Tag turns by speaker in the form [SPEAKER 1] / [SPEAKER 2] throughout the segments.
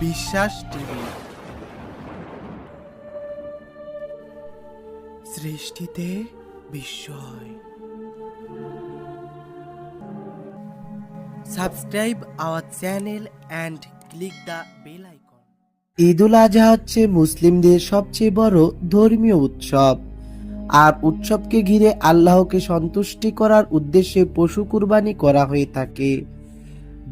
[SPEAKER 1] বিশ্বাস টিভি। সৃষ্টিতে বিস্ময়। Subscribe our channel and click the bell icon. Eidul Adha হচ্ছে মুসলিমদের সবচেয়ে বড় ধর্মীয় উৎসব। আর উৎসবকে ঘিরে আল্লাহকে সন্তুষ্টি করার উদ্দেশ্যে পশু কুরবানি করা হয়ে থাকে।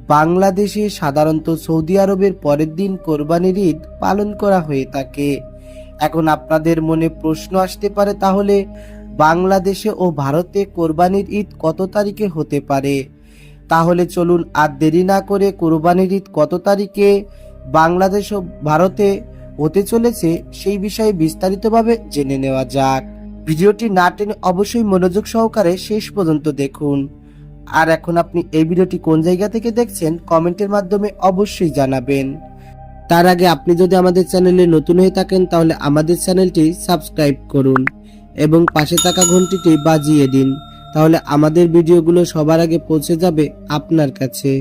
[SPEAKER 1] বাংলাদেশে সাধারণত সৌদি আরবের পরের দিন কোরবানির ঈদ পালন করা হয়ে থাকে। এখন আপনাদের মনে প্রশ্ন আসতে পারে তাহলে, বাংলাদেশে ও ভারতে কোরবানির ঈদ কত তারিখে হতে পারে? তাহলে চলুন আর দেরি না করে কোরবানির ঈদ কত তারিখে বাংলাদেশ ও ভারতে হতে চলেছে সেই বিষয়ে বিস্তারিতভাবে জেনে নেওয়া যাক। ভিডিওটি না টেনে অবশ্যই মনোযোগ সহকারে শেষ পর্যন্ত দেখুন। আর এখন আপনি এই ভিডিওটি কোন জায়গা থেকে দেখছেন, কমেন্টের মাধ্যমে অবশ্যই জানাবেন। তার আগে আপনি যদি আমাদের চ্যানেলে নতুন হয়ে থাকেন, তাহলে আমাদের চ্যানেলটি সাবস্ক্রাইব করুন এবং পাশে থাকা ঘন্টিটি বাজিয়ে দিন, তাহলে আমাদের ভিডিওগুলো সবার আগে পৌঁছে যাবে আপনার কাছে।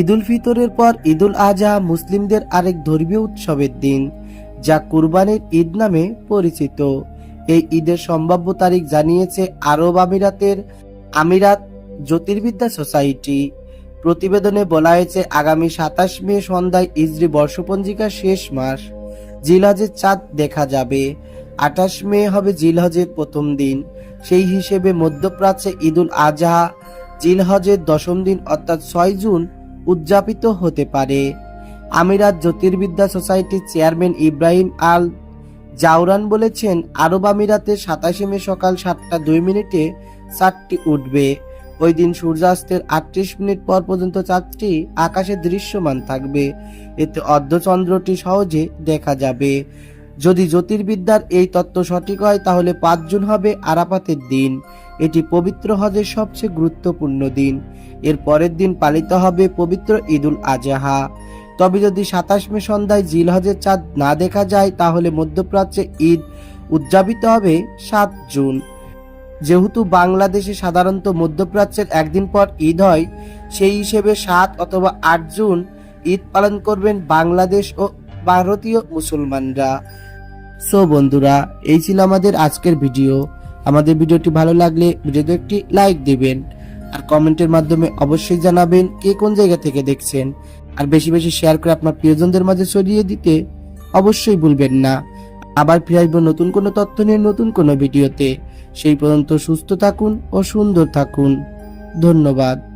[SPEAKER 1] ঈদুল ফিতরের পর ঈদুল আজহা মুসলিমদের আরেক ধর্মীয় উৎসবের দিন, যা কুরবানির ঈদ নামে পরিচিত। এই ঈদের সম্ভাব্য তারিখ জানিয়েছে আরব আমিরাতের আমিরাত জ্যোতির্বিদ্যা সোসাইটি। প্রতিবেদনে বলা হয়েছে, আগামী সাতাশ মে সন্ধ্যায় ইজরি বর্ষপঞ্জিকার শেষ মাস। জিলহজের চাঁদ দেখা যাবে। আঠাশ মে হবে জিলহজের প্রথম দিন। সেই হিসেবে মধ্যপ্রাচ্যে ঈদুল আজহা জিলহজের দশম দিন অর্থাৎ ছয় জুন উদযাপিত হতে পারে। আমিরাত জ্যোতির্বিদ্যা সোসাইটির চেয়ারম্যান ইব্রাহিম আল জাউরান বলেছেন, আরব আমিরাতে সাতাশে মে সকাল সাতটা দুই মিনিটে চারটি উঠবে। ওই দিন সূর্যাস্তের আটত্রিশ মিনিট পর পর্যন্ত চাঁদটি আকাশে দৃশ্যমান থাকবে। এতে অর্ধচন্দ্রটি সহজে দেখা যাবে। যদি জ্যোতির্বিদ্যার এই তত্ত্ব সঠিক হয়, তাহলে পাঁচ জুন হবে আরাফাতের দিন। এটি পবিত্র হজের সবচেয়ে গুরুত্বপূর্ণ দিন। এর পরের দিন পালিত হবে পবিত্র ঈদুল আজহা। তবে যদি সাতাশ মে সন্ধ্যায় জিল হজের চাঁদ না দেখা যায়, তাহলে মধ্যপ্রাচ্যে ঈদ উদযাপিত হবে সাত জুন। যেহেতু বাংলাদেশে সাধারণত মধ্যপ্রাচ্যের একদিন পর ঈদ হয়, সেই হিসেবে সাত অথবা আট জুন ঈদ পালন করবেন বাংলাদেশ ও ভারতীয় মুসলমানরা। সো বন্ধুরা, এই ছিল আমাদের আজকের ভিডিও। আমাদের ভিডিওটি ভালো লাগলে ভিডিওতে একটি লাইক দিবেন আর কমেন্টের মাধ্যমে অবশ্যই জানাবেন কে কোন জায়গা থেকে দেখছেন। আর বেশি বেশি শেয়ার করে আপনার প্রিয়জনদের মাঝে ছড়িয়ে দিতে অবশ্যই ভুলবেন না। আবার ফিরে আসব নতুন কোনো তথ্য নিয়ে নতুন কোনো ভিডিওতে। সেই পর্যন্ত সুস্থ থাকুন ও সুন্দর থাকুন। ধন্যবাদ।